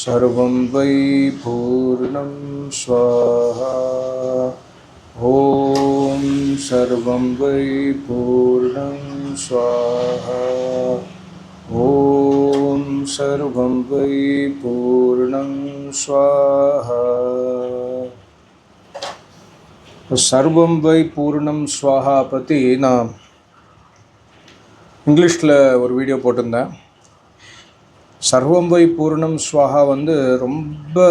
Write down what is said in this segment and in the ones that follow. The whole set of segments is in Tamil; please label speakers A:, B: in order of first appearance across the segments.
A: सर्वं वै पूर्णं स्वाहा ॐ सर्वं वै पूर्णं स्वाहा ॐ सर्वं वै पूर्णं स्वाहा சர்வம் வை பூர்ணம் ஸ்வாஹா பற்றி நான் இங்கிலீஷில் ஒரு வீடியோ போட்டிருந்தேன் சர்வம் வை பூர்ணம் ஸ்வாஹா வந்து ரொம்ப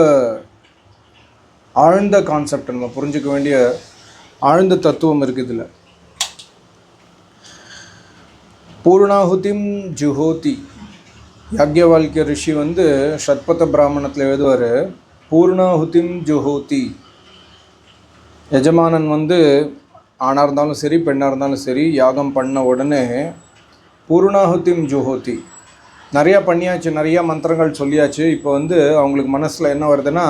A: ஆழ்ந்த கான்செப்ட் நம்ம புரிஞ்சுக்க வேண்டிய ஆழ்ந்த தத்துவம் இருக்குது இதில். பூர்ணாகுதிம் ஜுஹோதி. யாக்யவால்கிய ரிஷி வந்து ஷத்பத பிராமணத்தில் எழுதுவார் பூர்ணாகுதிம் ஜுஹோதி. எஜமானன் வந்து ஆணாக இருந்தாலும் சரி பெண்ணாக இருந்தாலும் சரி யாகம் பண்ண உடனே பூர்ணாகுதிம் ஜுஹோதி. நிறையா பண்ணியாச்சு நிறையா மந்திரங்கள் சொல்லியாச்சு. இப்போ வந்து அவங்களுக்கு மனசில் என்ன வருதுன்னா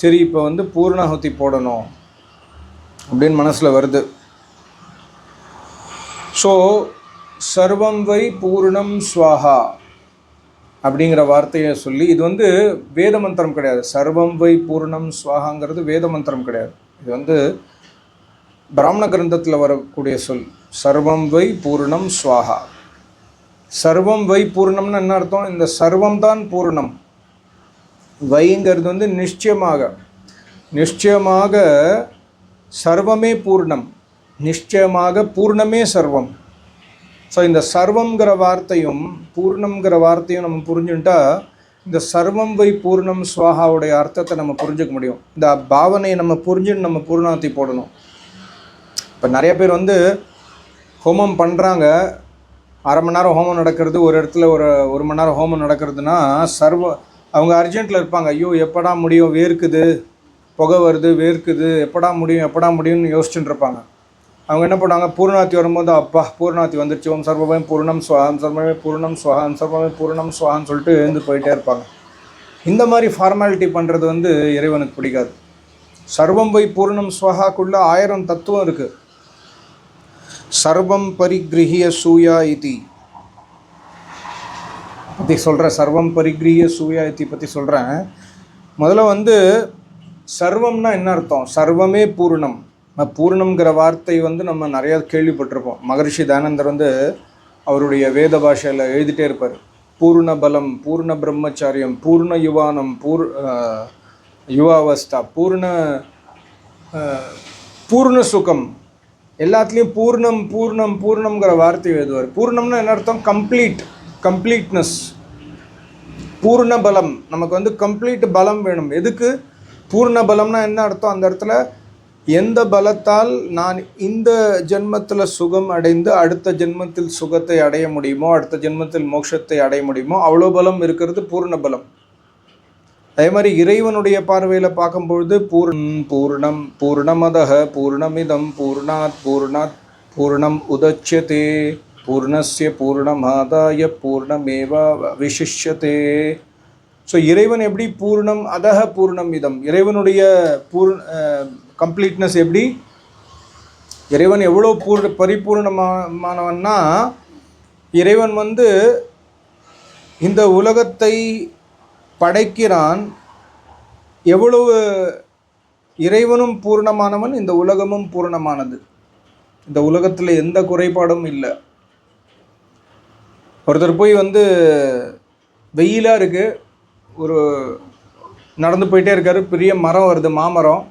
A: சரி இப்போ வந்து பூர்ணாகுதி போடணும் அப்படின்னு மனசில் வருது. ஸோ சர்வம் வை பூர்ணம் ஸ்வாஹா அப்படிங்கிற வார்த்தையை சொல்லி இது வந்து வேத மந்திரம் கிடையாது. சர்வம் வை பூர்ணம் ஸ்வாகாங்கிறது வேத மந்திரம் கிடையாது. இது வந்து பிராமண கிரந்தத்தில் வரக்கூடிய சொல். சர்வம் வை பூர்ணம் ஸ்வாகா சர்வம் வை பூர்ணம்னு என்ன அர்த்தம்? இந்த சர்வம் தான் பூர்ணம். வைங்கிறது வந்து நிச்சயமாக. நிச்சயமாக சர்வமே பூர்ணம். நிச்சயமாக பூர்ணமே சர்வம். ஸோ இந்த சர்வங்கிற வார்த்தையும் பூர்ணம்ங்கிற வார்த்தையும் நம்ம புரிஞ்சுட்டா இந்த சர்வம் வை பூர்ணம் சுவாகாவுடைய அர்த்தத்தை நம்ம புரிஞ்சுக்க முடியும். இந்த பாவனையை நம்ம புரிஞ்சுன்னு நம்ம பூர்ணாத்தி போடணும். இப்போ நிறைய பேர் வந்து ஹோமம் பண்ணுறாங்க அரை மணி நேரம் ஹோமம் நடக்கிறது ஒரு இடத்துல ஒரு ஒரு மணி நேரம் ஹோமம் நடக்கிறதுனா சர்வ அவங்க அர்ஜென்ட்டில் இருப்பாங்க. ஐயோ எப்படா முடியும்? வேர்க்குது. புகை வருது வேர்க்குது. எப்படா முடியும்? எப்படா முடியும்னு யோசிச்சுட்டு இருப்பாங்க. அவங்க என்ன பண்ணுவாங்க? பூர்ணாத்தி வரும்போது அப்பா பூர்ணாத்தி வந்துருச்சு. ஓம் சர்வமே பூர்ணம் சுவாகம் சர்வமே பூர்ணம் சுவாகம் சர்வமே பூர்ணம் சுவான்னு சொல்லிட்டு எழுந்து போயிட்டே இருப்பாங்க. இந்த மாதிரி ஃபார்மாலிட்டி பண்ணுறது வந்து இறைவனுக்கு பிடிக்காது. சர்வம் போய் பூர்ணம் சுவாகாக்குள்ளே ஆயிரம் தத்துவம் இருக்குது சர்வம் பரிகிரகிய சூயா இதி. பற்றி சொல்கிறேன் சர்வம் பரிகிரகிய சூயா இதி பற்றி சொல்கிறேன் முதல்ல வந்து சர்வம்னா என்ன அர்த்தம்? சர்வமே பூர்ணம். பூர்ணம்ங்கிற வார்த்தை வந்து நம்ம நிறையா கேள்விப்பட்டிருப்போம். மகரிஷி தானந்தர் வந்து அவருடைய வேத பாஷையில் எழுதிட்டே இருப்பார். பூர்ண பலம் பூர்ண பிரம்மச்சாரியம் பூர்ண யுவானம் பூர் யுவாவஸ்தா பூர்ண பூர்ண சுகம். எல்லாத்துலேயும் பூர்ணம் பூர்ணம் பூர்ணம்ங்கிற வார்த்தை எழுதுவார். பூர்ணம்னா என்ன அர்த்தம்? கம்ப்ளீட் கம்ப்ளீட்னஸ் பூர்ண பலம் நமக்கு வந்து கம்ப்ளீட் பலம் வேணும். எதுக்கு? பூர்ண பலம்னா என்ன அர்த்தம்? அந்த இடத்துல எந்த பலத்தால் நான் இந்த ஜென்மத்தில் சுகம் அடைந்து அடுத்த ஜென்மத்தில் சுகத்தை அடைய முடியுமோ அடுத்த ஜென்மத்தில் மோட்சத்தை அடைய முடியுமோ அவ்வளோ பலம் இருக்கிறது பூர்ண பலம் அதே மாதிரி இறைவனுடைய பார்வையில் பார்க்கும்பொழுது பூர்ணம் பூர்ணம் பூர்ணமதக பூர்ணமிதம் பூர்ணாத் பூர்ணாத் பூர்ணம் உதட்சியதே பூர்ணஸ்ய பூர்ணமாதாய பூர்ணமேவா விசிஷ்யதே. ஸோ இறைவன் எப்படி பூர்ணம் அதக பூர்ணம் இதம் இறைவனுடைய பூர் கம்ப்ளீட்னஸ் எப்படி? இறைவன் எவ்வளோ பூர் பரிபூர்ணமானவன்னா இறைவன் வந்து இந்த உலகத்தை படைக்கிறான். எவ்வளவு இறைவனும் பூர்ணமானவன் இந்த உலகமும் பூர்ணமானது. இந்த உலகத்தில் எந்த குறைபாடும் இல்லை. ஒருத்தர் போய் வந்து வெயிலாக இருக்குது ஒரு நடந்து போயிட்டே இருக்காரு. பெரிய மரம் வருது மாமரம்.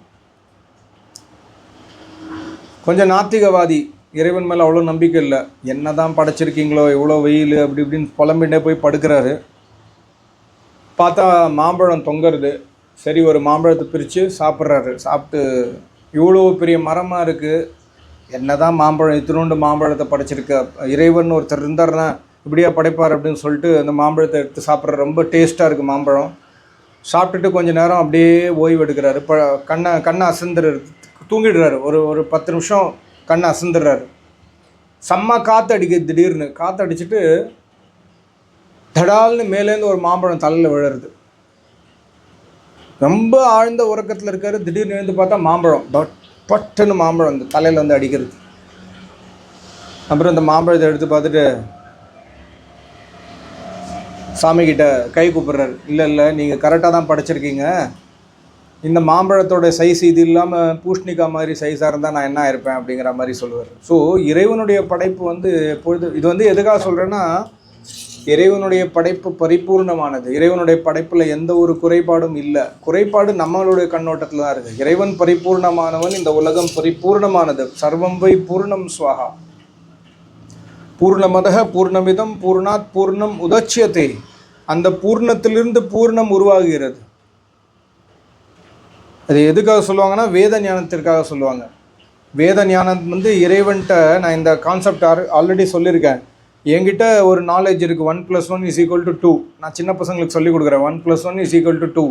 A: கொஞ்சம் நாத்திகவாதி. இறைவன் மேலே அவ்வளோ நம்பிக்கை இல்லை. என்ன தான் படைச்சிருக்கீங்களோ எவ்வளோ வெயில் அப்படி இப்படின்னு புலம்பிட்டே போய் படுக்கிறாரு. பார்த்தா மாம்பழம் தொங்குறது. சரி ஒரு மாம்பழத்தை பிரித்து சாப்பிட்றாரு. சாப்பிட்டு இவ்வளோ பெரிய மரமாக இருக்குது என்ன தான் மாம்பழம் இத்தினோண்டு மாம்பழத்தை படைச்சிருக்க. இறைவன் ஒருத்தர் இருந்தார்னா இப்படியா படைப்பார் அப்படின்னு சொல்லிட்டு அந்த மாம்பழத்தை எடுத்து சாப்பிட்ற ரொம்ப டேஸ்ட்டாக இருக்குது மாம்பழம். சாப்பிட்டுட்டு கொஞ்ச நேரம் அப்படியே ஓய்வு எடுக்கிறாரு ப கண்ணை கண்ணை அசந்துறாரு தூங்கிடுறாரு. ஒரு ஒரு பத்து நிமிஷம் கண்ணை அசந்துடுறாரு செம்ம காற்று அடிக்குது திடீர்னு. காற்று அடிச்சுட்டு தடால்னு மேலேருந்து ஒரு மாம்பழம் தலையில் விழருது ரொம்ப ஆழ்ந்த உறக்கத்தில் இருக்காரு திடீர்னு எழுந்து பார்த்தா மாம்பழம். பட் பட்டுன்னு மாம்பழம் இந்த தலையில் வந்து அடிக்கிறது. அப்புறம் இந்த மாம்பழத்தை எடுத்து பார்த்துட்டு சாமிக்கிட்ட கை கூப்பிட்றாரு. இல்லை இல்லை நீங்கள் கரெக்டாக தான் படைச்சிருக்கீங்க. இந்த மாம்பழத்தோட சைஸ் இது இல்லாமல் பூஷ்ணிக்கா மாதிரி சைஸாக இருந்தால் நான் என்ன இருப்பேன் அப்படிங்கிற மாதிரி சொல்லுவார். ஸோ இறைவனுடைய படைப்பு வந்து எப்பொழுது இது வந்து எதுக்காக சொல்கிறேன்னா இறைவனுடைய படைப்பு பரிபூர்ணமானது. இறைவனுடைய படைப்பில் எந்த ஒரு குறைபாடும் இல்லை. குறைபாடு நம்மளுடைய கண்ணோட்டத்தில் தான் இருக்குது இறைவன் பரிபூர்ணமானவன் இந்த உலகம் பரிபூர்ணமானது. சர்வம் வை பூர்ணம் சுவாகா பூர்ணமதக பூர்ணமிதம் பூர்ணாத் பூர்ணம் உதச்சியத்தை அந்த பூர்ணத்திலிருந்து பூர்ணம் உருவாகிறது. அது எதுக்காக சொல்லுவாங்கன்னா வேத ஞானத்திற்காக சொல்லுவாங்க. வேத ஞானம் வந்து இறைவன்கிட்ட நான் இந்த கான்செப்ட் ஆல்ரெடி சொல்லியிருக்கேன். என்கிட்ட ஒரு நாலேஜ் இருக்குது one plus one is equal to two நான் சின்ன பசங்களுக்கு சொல்லிக் கொடுக்குறேன். One plus one is equal to two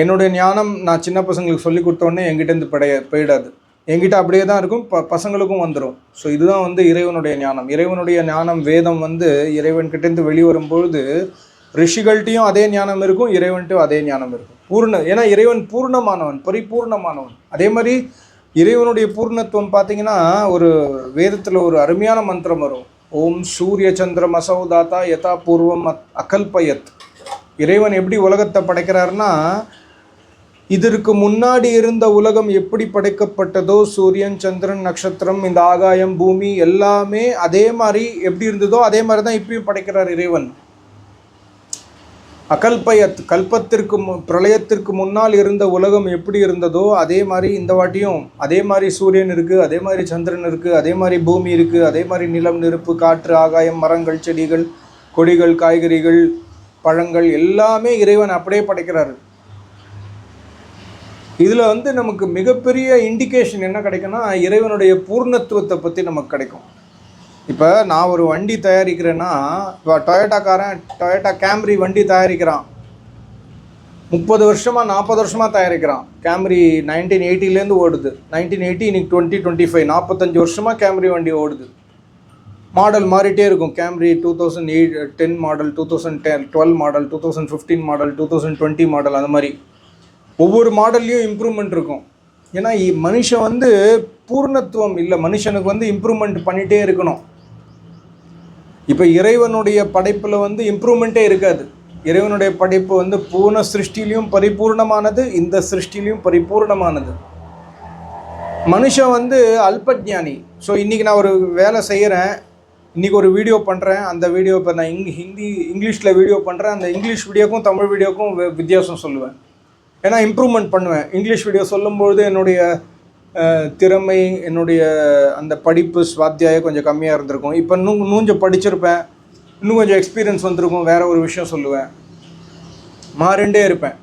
A: என்னுடைய ஞானம் நான் சின்ன பசங்களுக்கு சொல்லிக் கொடுத்தோடனே என்கிட்டேருந்து படைய போயிடாது. என்கிட்ட அப்படியே தான் இருக்கும். ப பசங்களுக்கும் வந்துடும் ஸோ இதுதான் வந்து இறைவனுடைய ஞானம். இறைவனுடைய ஞானம் வேதம் வந்து இறைவன்கிட்டேருந்து வெளிவரும்பொழுது ரிஷிகள்கிட்டையும் அதே ஞானம் இருக்கும். இறைவன்ட்டும் அதே ஞானம் இருக்கும். பூர்ண ஏன்னா இறைவன் பூர்ணமானவன் பரிபூர்ணமானவன். அதே மாதிரி இறைவனுடைய பூர்ணத்துவம் பார்த்தீங்கன்னா ஒரு வேதத்தில் ஒரு அருமையான மந்திரம் வரும். ஓம் சூரிய சந்திர மசௌதாத்தா யதா பூர்வம் அத்- அகல்பயத். இறைவன் எப்படி உலகத்தை படைக்கிறாருன்னா இதற்கு முன்னாடி இருந்த உலகம் எப்படி படைக்கப்பட்டதோ சூரியன் சந்திரன் நட்சத்திரம் இந்த ஆகாயம் பூமி எல்லாமே அதே மாதிரி எப்படி இருந்ததோ அதே மாதிரி தான் இப்பயும் படைக்கிறார் இறைவன். அகல்பயத் கல்பத்திற்கு மு பிரளயத்திற்கு முன்னால் இருந்த உலகம் எப்படி இருந்ததோ அதே மாதிரி இந்த வாட்டியும் அதே மாதிரி சூரியன் இருக்குது அதே மாதிரி சந்திரன் இருக்குது அதே மாதிரி பூமி இருக்குது அதே மாதிரி நிலம் நெருப்பு காற்று ஆகாயம் மரங்கள் செடிகள் கொடிகள் காய்கறிகள் பழங்கள் எல்லாமே இறைவன் அப்படியே படைக்கிறாரு. இதில் வந்து நமக்கு மிகப்பெரிய இண்டிகேஷன் என்ன கிடைக்குன்னா இறைவனுடைய பூர்ணத்துவத்தை பற்றி நமக்கு கிடைக்கும். இப்போ நான் ஒரு வண்டி தயாரிக்கிறேன்னா இப்போ டொயோட்டாக்காரன் டொயோட்டா கேம்ரி வண்டி தயாரிக்கிறான். முப்பது வருஷமாக நாற்பது வருஷமாக தயாரிக்கிறான். கேம்ரி நைன்டீன் எயிட்டிலேருந்து ஓடுது. நைன்டீன் எயிட்டி இன்னைக்கு டுவெண்ட்டி டுவெண்ட்டி ஃபைவ் நாற்பத்தஞ்சு வருஷமாக கேம்ரி வண்டி ஓடுது. மாடல் மாறிட்டே இருக்கும். Camry two thousand eight ten model two thousand ten twelve model two thousand fifteen model two thousand twenty model அந்த மாதிரி. ஒவ்வொரு மாடல்லையும் இம்ப்ரூவ்மெண்ட் இருக்கும். ஏன்னா இ- மனுஷன் வந்து பூர்ணத்துவம் இல்லை. மனுஷனுக்கு வந்து இம்ப்ரூவ்மெண்ட் பண்ணிகிட்டே இருக்கணும். இப்போ இறைவனுடைய படைப்பில் வந்து இம்ப்ரூவ்மெண்ட்டே இருக்காது. இறைவனுடைய படைப்பு வந்து பூர்ண சிருஷ்டிலையும் பரிபூர்ணமானது இந்த சிருஷ்டிலையும் பரிபூர்ணமானது. மனுஷன் வந்து அல்பஜானி. ஸோ இன்றைக்கி நான் ஒரு வேலை செய்கிறேன் இன்றைக்கி ஒரு வீடியோ பண்ணுறேன் அந்த வீடியோ இப்போ நான் இங் ஹிந்தி இங்கிலீஷில் வீடியோ பண்ணுறேன் அந்த இங்கிலீஷ் வீடியோக்கும் தமிழ் வீடியோக்கும் வித்தியாசம் சொல்லுவேன். ஏன்னா இம்ப்ரூவ்மெண்ட் பண்ணுவேன். இங்கிலீஷ் வீடியோ சொல்லும்பொழுது என்னுடைய திறமை என்னுடைய அந்த படிப்பு சுவாத்தியாயம் கொஞ்சம் கம்மியாக இருந்திருக்கும். இப்போ இன்னும் இன்னும் படிச்சிருப்பேன். இன்னும் கொஞ்சம் எக்ஸ்பீரியன்ஸ் வந்திருக்கும். வேறு ஒரு விஷயம் சொல்லுவேன். மாறிண்டே இருப்பேன்.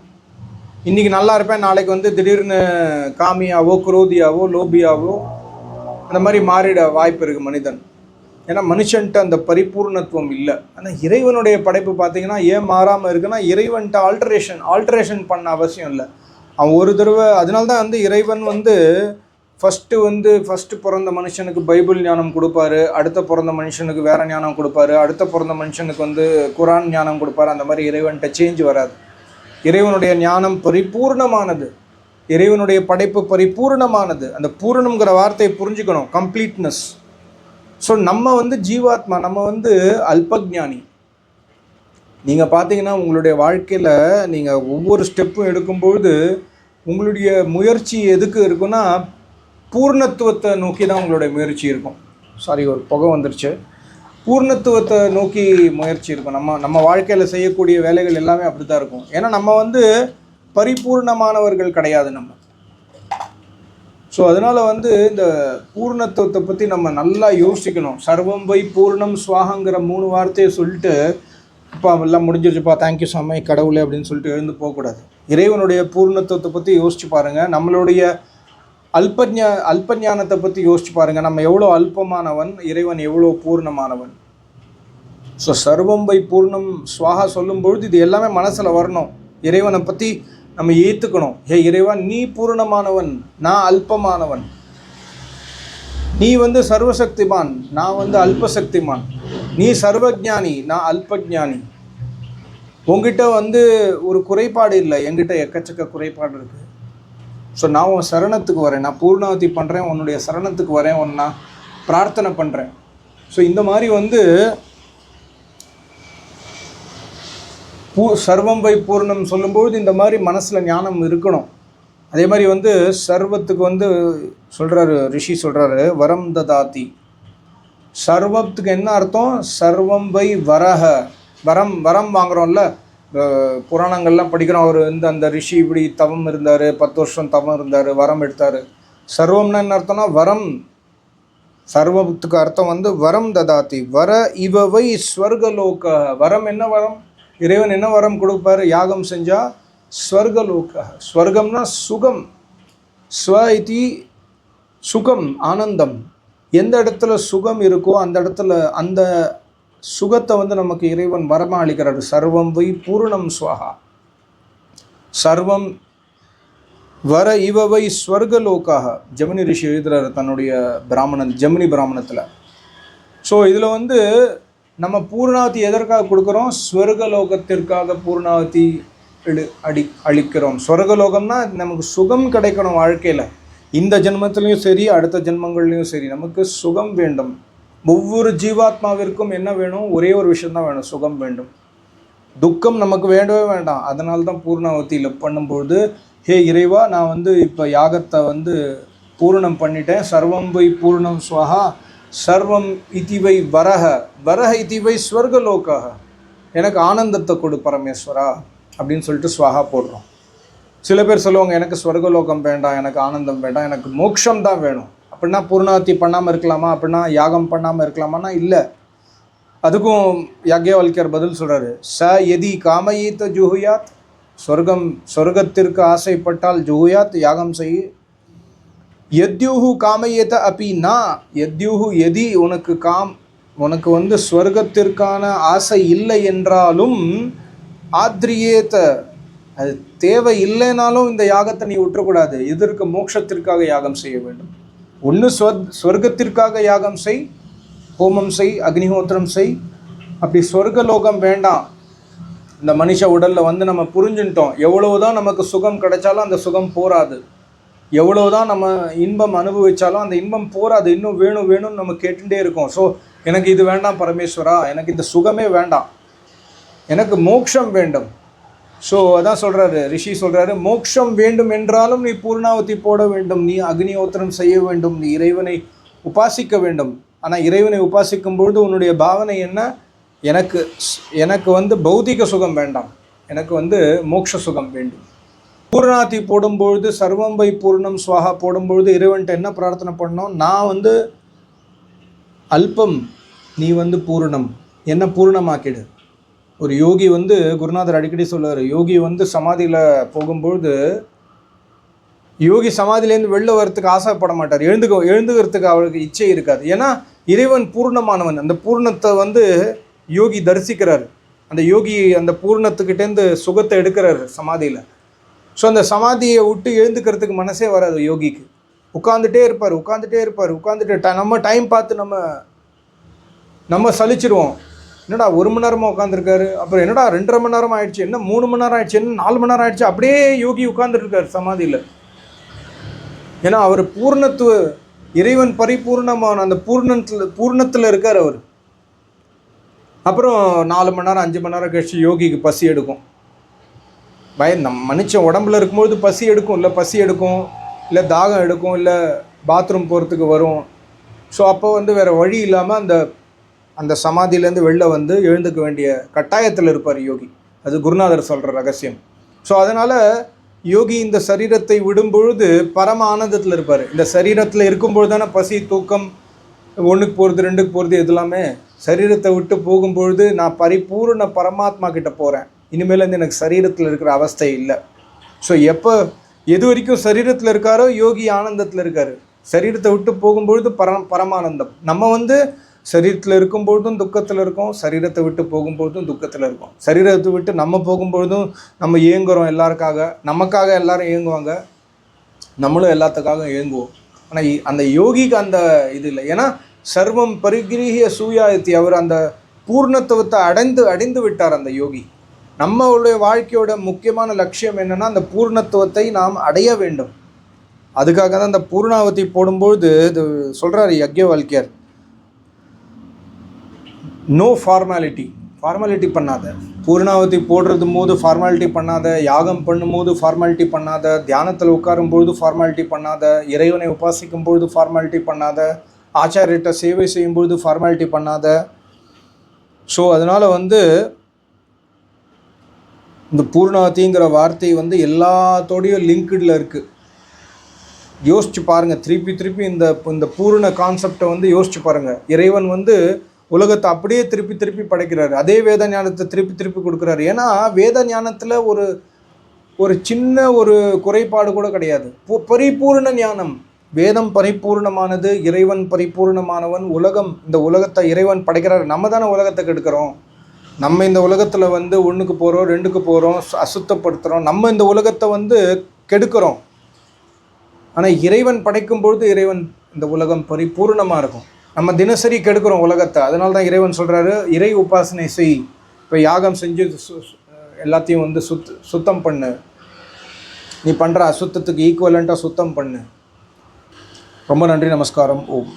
A: இன்றைக்கி நல்லா இருப்பேன். நாளைக்கு வந்து திடீர்னு காமியாவோ குரோதியாவோ லோபியாவோ அந்த மாதிரி மாறிட வாய்ப்பு இருக்குது மனிதன். ஏன்னா மனுஷன்ட்ட அந்த பரிபூர்ணத்துவம் இல்லை. ஆனால் இறைவனுடைய படைப்பு பார்த்தீங்கன்னா ஏன் மாறாமல் இருக்குன்னா இறைவன்ட்ட ஆல்ட்ரேஷன் ஆல்ட்ரேஷன் பண்ண அவசியம் இல்லை. அவன் ஒரு தடவை அதனால தான் வந்து இறைவன் வந்து ஃபஸ்ட்டு வந்து ஃபஸ்ட்டு பிறந்த மனுஷனுக்கு பைபிள் ஞானம் கொடுப்பாரு அடுத்த பிறந்த மனுஷனுக்கு வேற ஞானம் கொடுப்பாரு அடுத்த பிறந்த மனுஷனுக்கு வந்து குரான் ஞானம் கொடுப்பாரு அந்த மாதிரி இறைவன்கிட்ட சேஞ்ச் வராது. இறைவனுடைய ஞானம் பரிபூர்ணமானது. இறைவனுடைய படைப்பு பரிபூர்ணமானது. அந்த பூரணம்ங்கிற வார்த்தையை புரிஞ்சுக்கணும் கம்ப்ளீட்னஸ் ஸோ நம்ம வந்து ஜீவாத்மா நம்ம வந்து அல்பஜானி. நீங்கள் பார்த்தீங்கன்னா உங்களுடைய வாழ்க்கையில் நீங்கள் ஒவ்வொரு ஸ்டெப்பும் எடுக்கும்பொழுது உங்களுடைய முயற்சி எதுக்கு இருக்குன்னா பூர்ணத்துவத்தை நோக்கி தான் உங்களுடைய முயற்சி இருக்கும். சாரி ஒரு புகை வந்துருச்சு. பூர்ணத்துவத்தை நோக்கி முயற்சி இருக்கும். நம்ம நம்ம வாழ்க்கையில் செய்யக்கூடிய வேலைகள் எல்லாமே அப்படி தான் இருக்கும். ஏன்னா நம்ம வந்து பரிபூர்ணமானவர்கள் கிடையாது நம்ம. ஸோ அதனால் வந்து இந்த பூர்ணத்துவத்தை பற்றி நம்ம நல்லா யோசிக்கணும். சர்வம் வை பூர்ணம் சுவாகங்கிற மூணு வார்த்தையை சொல்லிட்டு அப்பா எல்லாம் முடிஞ்சிருச்சுப்பா தேங்க்யூ சாமி கடவுளே அப்படின்னு சொல்லிட்டு எழுந்து போகக்கூடாது. இறைவனுடைய பூர்ணத்துவத்தை பற்றி யோசிச்சு பாருங்கள் நம்மளுடைய அல்பஞா அல்பஞானத்தை பற்றி யோசிச்சு பாருங்கள் நம்ம எவ்வளோ அல்பமானவன் இறைவன் எவ்வளோ பூர்ணமானவன். ஸோ சர்வம் வை பூர்ணம் சுவாகா சொல்லும் பொழுது இது எல்லாமே மனசில் வரணும். இறைவனை பற்றி நம்ம ஏற்றுக்கணும் ஹே இறைவன் நீ பூர்ணமானவன் நான் அல்பமானவன். நீ வந்து சர்வசக்திமான் நான் வந்து அல்பசக்திமான். நீ சர்வஜானி நான் அல்பஜானி. உங்ககிட்ட வந்து ஒரு குறைபாடு இல்லை. என்கிட்ட எக்கச்சக்க குறைபாடு இருக்குது ஸோ நான் உன் சரணத்துக்கு வரேன். நான் பூர்ணாவதி பண்ணுறேன் உன்னுடைய சரணத்துக்கு வரேன். உன்னை நான் பிரார்த்தனை பண்ணுறேன் ஸோ இந்த மாதிரி வந்து பூ சர்வம் வை பூர்ணம் சொல்லும்போது இந்த மாதிரி மனசில் ஞானம் இருக்கணும். அதே மாதிரி வந்து சர்வத்துக்கு வந்து சொல்கிறாரு ரிஷி சொல்கிறாரு வரம் ததாதி. சர்வத்துக்கு என்ன அர்த்தம்? சர்வம் வை வரக வரம் வரம் வாங்குறோம்ல. புராணங்கள்லாம் படிக்கிறோம். அவர் இந்த அந்த ரிஷி இப்படி தவம் இருந்தார் பத்து வருஷம் தவம் இருந்தார் வரம் எடுத்தார். சர்வம்னா என்ன அர்த்தம்னா வரம். சர்வத்துக்கு அர்த்தம் வந்து வரம் ததாத்தி வர இவவை ஸ்வர்கலோக. வரம் என்ன வரம்? இறைவன் என்ன வரம் கொடுப்பாரு? யாகம் செஞ்சால் ஸ்வர்கலோக. ஸ்வர்கம்னா சுகம். ஸ்வ இதி சுகம் ஆனந்தம். எந்த இடத்துல சுகம் இருக்கோ அந்த இடத்துல அந்த சுகத்தை வந்து நமக்கு இறைவன் வரமா அளிக்கிறார் சர்வம் வை பூர்ணம் சுவகா சர்வம் வர இவவை ஸ்வர்கலோக்காக ஜெமினி ரிஷி எழுதுறாரு தன்னுடைய பிராமணன் ஜெமினி பிராமணத்தில். ஸோ இதில் வந்து நம்ம பூர்ணாவதி எதற்காக கொடுக்குறோம்? ஸ்வர்கலோகத்திற்காக பூர்ணாவதி எடு அடி அளிக்கிறோம். ஸ்வர்கலோகம்னா நமக்கு சுகம் கிடைக்கணும் வாழ்க்கையில். இந்த ஜென்மத்திலையும் சரி அடுத்த ஜென்மங்கள்லையும் சரி நமக்கு சுகம் வேண்டும். ஒவ்வொரு ஜீவாத்மாவிற்கும் என்ன வேணும்? ஒரே ஒரு விஷயம்தான் வேணும். சுகம் வேண்டும். துக்கம் நமக்கு வேண்டவே வேண்டாம். அதனால தான் பூர்ணாவதியில் பண்ணும்பொழுது ஹே இறைவா நான் வந்து இப்போ யாகத்தை வந்து பூர்ணம் பண்ணிட்டேன். சர்வம் வை பூர்ணம் ஸ்வஹா சர்வம் இதிவை வரக வரக இதிவை ஸ்வர்கலோக்காக எனக்கு ஆனந்தத்தை கொடு பரமேஸ்வரா. அப்படின்னு சொல்லிட்டு ஸ்வஹா போடுறோம். சில பேர் சொல்லுவாங்க எனக்கு ஸ்வர்கலோகம் வேண்டாம். எனக்கு ஆனந்தம் வேண்டாம். எனக்கு மோட்சம் தான் வேணும். அப்படின்னா பூர்ணாத்தி பண்ணாமல் இருக்கலாமா? அப்படின்னா யாகம் பண்ணாமல் இருக்கலாமான்னா இல்லை. அதுக்கும் யாக்யவல்யர் பதில் சொல்கிறாரு ச எதி காமயீத்த ஜுஹுயாத் சொர்க்கம் சொர்க்கத்திற்கு ஆசைப்பட்டால் ஜுஹுயாத் யாகம் செய் எத்யூஹு காமயேத அப்பி நா எத்யூஹு எதி உனக்கு காம் உனக்கு வந்து ஸ்வர்க்கத்திற்கான ஆசை இல்லை என்றாலும் ஆத்ரியேத்த அது தேவை இல்லைனாலும் இந்த யாகத்தை நீ விட்டுறக்கூடாது. எதற்கு மோட்சத்திற்காக யாகம் செய்ய வேண்டும். ஒன்று ஸ்வர் ஸ்வர்க்கத்திற்காக யாகம் செய் ஹோமம் செய் அக்னிஹோத்திரம் செய். அப்படி சொர்க்கலோகம் வேண்டாம். இந்த மனுஷ உடலில் வந்து நம்ம புரிஞ்சுட்டோம் எவ்வளவுதான் நமக்கு சுகம் கிடைச்சாலும் அந்த சுகம் போராது எவ்வளவுதான் நம்ம இன்பம் அனுபவிச்சாலும் அந்த இன்பம் போராது இன்னும் வேணும் வேணும்னு நம்ம கேட்டுகிட்டே இருக்கோம். ஸோ எனக்கு இது வேண்டாம் பரமேஸ்வரா. எனக்கு இந்த சுகமே வேண்டாம். எனக்கு மோட்சம் வேண்டும். ஸோ அதான் சொல்கிறாரு ரிஷி சொல்கிறாரு மோட்சம் வேண்டும் என்றாலும் நீ பூர்ணாவதி போட வேண்டும். நீ அக்னிஹோத்திரம் செய்ய வேண்டும். நீ இறைவனை உபாசிக்க வேண்டும். ஆனால் இறைவனை உபாசிக்கும் பொழுது உன்னுடைய பாவனை என்ன? எனக்கு எனக்கு வந்து பௌதிக சுகம் வேண்டாம். எனக்கு வந்து மோட்ச சுகம் வேண்டும். பூர்ணாதி போடும்பொழுது சர்வம் பை பூர்ணம் சுவாகா போடும்பொழுது இறைவன்ட்ட என்ன பிரார்த்தனை பண்ணோம்? நான் வந்து அல்பம் நீ வந்து பூரணம். என்ன பூர்ணமாக்கிடு? ஒரு யோகி வந்து குருநாதர் அடிக்கடி சொல்லுவார் யோகி வந்து சமாதியில் போகும்பொழுது யோகி சமாதியிலேருந்து வெளில வரத்துக்கு ஆசைப்பட மாட்டார். எழுந்துக்க எழுந்துக்கிறதுக்கு அவருக்கு இச்சை இருக்காது. ஏன்னா இறைவன் பூர்ணமானவன். அந்த பூர்ணத்தை வந்து யோகி தரிசிக்கிறார். அந்த யோகி அந்த பூர்ணத்துக்கிட்டேருந்து சுகத்தை எடுக்கிறார் சமாதியில். ஸோ அந்த சமாதியை விட்டு எழுந்துக்கிறதுக்கு மனசே வராது யோகிக்கு. உட்காந்துட்டே இருப்பார் உட்காந்துட்டே இருப்பார் உட்காந்துட்டு நம்ம டைம் பார்த்து நம்ம நம்ம சலிச்சிருவோம். என்னடா ஒரு மணி நேரமாக உட்காந்துருக்காரு அப்புறம் என்னடா ரெண்டரை மணி நேரம் ஆயிடுச்சு? என்ன மூணு மணி நேரம் ஆயிடுச்சு? என்ன நாலு மணி நேரம் ஆயிடுச்சு? அப்படியே யோகி உட்காந்துருக்காரு சமாதியில். ஏன்னா அவர் பூர்ணத்துவ இறைவன் பரிபூர்ணமான அந்த பூர்ணத்தில் பூர்ணத்தில் இருக்கார் அவர். அப்புறம் நாலு மணி நேரம் அஞ்சு மணி நேரம் கழிச்சு யோகிக்கு பசி எடுக்கும். பய நம் மனுஷன் உடம்புல இருக்கும்போது பசி எடுக்கும். இல்லை பசி எடுக்கும். இல்லை தாகம் எடுக்கும். இல்லை பாத்ரூம் போகிறதுக்கு வரும். ஸோ அப்போ வந்து வேறு வழி இல்லாமல் அந்த அந்த சமாதியிலேருந்து வெளில வந்து எழுந்துக்க வேண்டிய கட்டாயத்தில் இருப்பார் யோகி. அது குருநாதர் சொல்கிற ரகசியம். ஸோ அதனால் யோகி இந்த சரீரத்தை விடும் பொழுது பரம ஆனந்தத்தில் இருப்பார். இந்த சரீரத்தில் இருக்கும்பொழுது தானே பசி தூக்கம் ஒன்றுக்கு போகிறது ரெண்டுக்கு போகிறது இதெல்லாமே சரீரத்தை விட்டு போகும்பொழுது நான் பரிபூர்ண பரமாத்மா கிட்ட போகிறேன் இனிமேலேருந்து எனக்கு சரீரத்தில் இருக்கிற அவஸ்தை இல்லை. ஸோ எப்போ எது வரைக்கும் சரீரத்தில் இருக்காரோ யோகி ஆனந்தத்தில் இருக்கார். சரீரத்தை விட்டு போகும்பொழுது பரம் பரமானந்தம். நம்ம வந்து சரீரத்தில் இருக்கும்பொழுதும் துக்கத்தில் இருக்கோம் சரீரத்தை விட்டு போகும்பொழுதும் துக்கத்தில் இருக்கோம். சரீரத்தை விட்டு நம்ம போகும்பொழுதும் நம்ம இயங்குகிறோம் எல்லாருக்காக. நமக்காக எல்லாரும் ஏங்குவாங்க நம்மளும் எல்லாத்துக்காக இயங்குவோம். ஆனால் அந்த யோகிக்கு அந்த இது இல்லை. ஏன்னா சர்வம் பரிகிரகிய சூயாயத்தி. அவர் அந்த பூர்ணத்துவத்தை அடைந்து அடைந்து விட்டார் அந்த யோகி. நம்மளுடைய வாழ்க்கையோட முக்கியமான லட்சியம் என்னென்னா அந்த பூர்ணத்துவத்தை நாம் அடைய வேண்டும். அதுக்காக தான் அந்த பூர்ணாவதி போடும்பொழுது இது சொல்கிறார் யக்ய வாழ்க்கையார் நோ ஃபார்மாலிட்டி ஃபார்மாலிட்டி பண்ணாத. பூர்ணாவதி போடுறது போது ஃபார்மாலிட்டி பண்ணாத. யாகம் பண்ணும்போது ஃபார்மாலிட்டி பண்ணாத. தியானத்தில் உட்காரும்பொழுது ஃபார்மாலிட்டி பண்ணாத. இறைவனை உபாசிக்கும் பொழுது ஃபார்மாலிட்டி பண்ணாத. ஆச்சாரியர்கிட்ட சேவை செய்யும்பொழுது ஃபார்மாலிட்டி பண்ணாத. ஸோ அதனால் வந்து இந்த பூர்ணாவதிங்கிற வார்த்தை வந்து எல்லாத்தோடையும் லிங்க்டில் இருக்குது யோசிச்சு பாருங்கள் திருப்பி திருப்பி இந்த இந்த பூரண கான்செப்டை வந்து யோசிச்சு பாருங்கள் இறைவன் வந்து உலகத்தை அப்படியே திருப்பி திருப்பி படைக்கிறாரு. அதே வேத ஞானத்தை திருப்பி திருப்பி கொடுக்குறாரு. ஏன்னா வேத ஞானத்தில் ஒரு ஒரு சின்ன ஒரு குறைபாடு கூட கிடையாது. பு- பரிபூரண ஞானம். வேதம் பரிபூர்ணமானது இறைவன் பரிபூர்ணமானவன் உலகம் இந்த உலகத்தை இறைவன் படைக்கிறார். நம்ம தானே உலகத்தை கெடுக்கிறோம். நம்ம இந்த உலகத்தில் வந்து ஒன்றுக்கு போகிறோம் ரெண்டுக்கு போகிறோம் அசுத்தப்படுத்துகிறோம் நம்ம இந்த உலகத்தை வந்து கெடுக்கிறோம். ஆனால் இறைவன் படைக்கும் பொழுது இறைவன் இந்த உலகம் பரிபூர்ணமாக இருக்கும். நம்ம தினசரி கெடுக்கிறோம் உலகத்தை. அதனால தான் இறைவன் சொல்கிறாரு இறை உபாசனை செய். இப்போ யாகம் செஞ்சு சு- எல்லாத்தையும் வந்து சுத் சுத்தம் பண்ணு. நீ பண்ணுற அசுத்தத்துக்கு ஈக்குவலண்ட்டாக சுத்தம் பண்ணு. ரொம்ப நன்றி நமஸ்காரம். ஓம்.